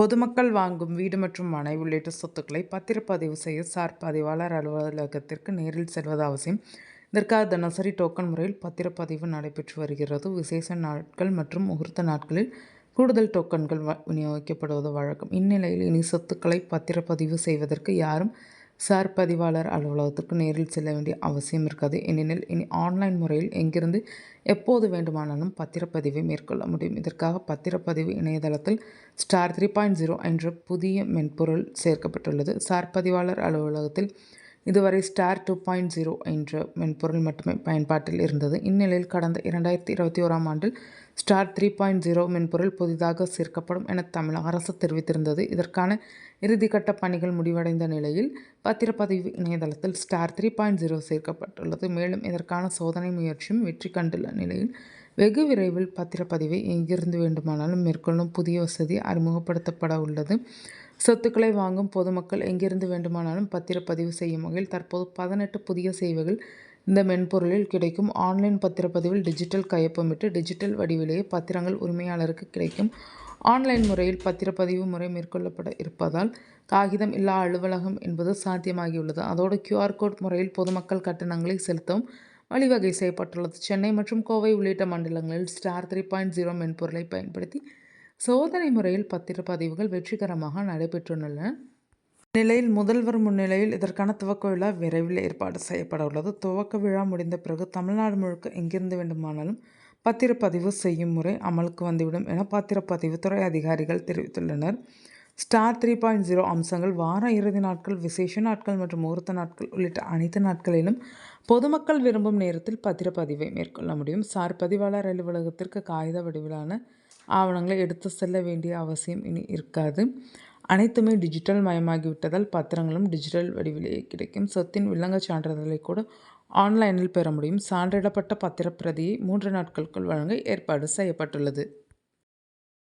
பொதுமக்கள் வாங்கும் வீடு மற்றும் மனை உள்ளிட்ட சொத்துக்களை பத்திரப்பதிவு செய்ய சார் பதிவாளர் அலுவலகத்திற்கு நேரில் செல்வது அவசியம். இதற்காக தினசரி டோக்கன் முறையில் பத்திரப்பதிவு நடைபெற்று வருகிறது. விசேஷ நாட்கள் மற்றும் முகூர்த்த நாட்களில் கூடுதல் டோக்கன்கள் விநியோகிக்கப்படுவது வழக்கம். இந்நிலையில் இனி சொத்துக்களை பத்திரப்பதிவு செய்வதற்கு யாரும் சார் பதிவாளர் அலுவலகத்துக்கு நேரில் செல்ல வேண்டிய அவசியம் இருக்காது. ஏனெனில் இனி ஆன்லைன் முறையில் எங்கிருந்து எப்போது வேண்டுமானாலும் பத்திரப்பதிவை மேற்கொள்ள முடியும். இதற்காக பத்திரப்பதிவு இணையதளத்தில் ஸ்டார் த்ரீ பாயிண்ட் ஜீரோ என்ற புதிய மென்பொருள் சேர்க்கப்பட்டுள்ளது. சார் பதிவாளர் அலுவலகத்தில் இதுவரை ஸ்டார் டூ பாயிண்ட் ஜீரோ என்ற மென்பொருள் மட்டுமே பயன்பாட்டில் இருந்தது. இந்நிலையில் கடந்த இரண்டாயிரத்தி இருபத்தி ஓராம் ஆண்டில் ஸ்டார் த்ரீ பாயிண்ட் ஜீரோ மென்பொருள் புதிதாக சேர்க்கப்படும் என தமிழக அரசு தெரிவித்திருந்தது. இதற்கான இறுதிக்கட்ட பணிகள் முடிவடைந்த நிலையில் பத்திரப்பதிவு இணையதளத்தில் ஸ்டார் த்ரீ பாயிண்ட் ஜீரோ சேர்க்கப்பட்டுள்ளது. மேலும் இதற்கான சோதனை முயற்சியும் வெற்றி கண்டுள்ள நிலையில் வெகு விரைவில் பத்திரப்பதிவை எங்கிருந்து வேண்டுமானாலும் மேற்கொள்ளும் புதிய வசதி அறிமுகப்படுத்தப்பட உள்ளது. சொத்துக்களை வாங்கும் பொதுமக்கள் எங்கிருந்து வேண்டுமானாலும் பத்திரப்பதிவு செய்யும் வகையில் தற்போது பதினெட்டு புதிய சேவைகள் இந்த மென்பொருளில் கிடைக்கும். ஆன்லைன் பத்திரப்பதிவில் டிஜிட்டல் கையொப்பமிட்டு டிஜிட்டல் வடிவிலேயே பத்திரங்கள் உரிமையாளருக்கு கிடைக்கும். ஆன்லைன் முறையில் பத்திரப்பதிவு முறை மேற்கொள்ளப்பட இருப்பதால் காகிதம் இல்லா அலுவலகம் என்பது சாத்தியமாகியுள்ளது. அதோடு கியூஆர் கோட் முறையில் பொதுமக்கள் கட்டணங்களை செலுத்தவும் வழிவகை செய்யப்பட்டுள்ளது. சென்னை மற்றும் கோவை உள்ளிட்ட மண்டலங்களில் ஸ்டார் த்ரீ பாயிண்ட் ஜீரோ மென்பொருளை பயன்படுத்தி சோதனை முறையில் பத்திரப்பதிவுகள் வெற்றிகரமாக நடைபெற்றுள்ளன. நிலையில் முதல்வர் முன்னிலையில் இதற்கான துவக்க விழா விரைவில் ஏற்பாடு செய்யப்பட உள்ளது. துவக்க விழா முடிந்த பிறகு தமிழ்நாடு முழுக்க எங்கிருந்து வேண்டுமானாலும் பத்திரப்பதிவு செய்யும் முறை அமலுக்கு வந்துவிடும் என பத்திரப்பதிவுத்துறை அதிகாரிகள் தெரிவித்துள்ளனர். ஸ்டார் த்ரீ பாயிண்ட் ஜீரோ அம்சங்கள் வார இறுதி நாட்கள் விசேஷ நாட்கள் மற்றும் முகூர்த்த நாட்கள் உள்ளிட்ட அனைத்து நாட்களிலும் பொதுமக்கள் விரும்பும் நேரத்தில் பத்திரப்பதிவை மேற்கொள்ள முடியும். சார் பதிவாளர் அலுவலகத்திற்கு காகித வடிவிலான ஆவணங்களை எடுத்து செல்ல வேண்டிய அவசியம் இனி இருக்காது. அனைத்துமே டிஜிட்டல் மயமாகிவிட்டதால் பத்திரங்களும் டிஜிட்டல் வடிவிலேயே கிடைக்கும். சொத்தின் வில்லங்கச் சான்றிதழை கூட ஆன்லைனில் பெற முடியும். சான்றிடப்பட்ட பத்திரப்பிரதியை மூன்று நாட்களுக்குள் வழங்க ஏற்பாடு செய்யப்பட்டுள்ளது.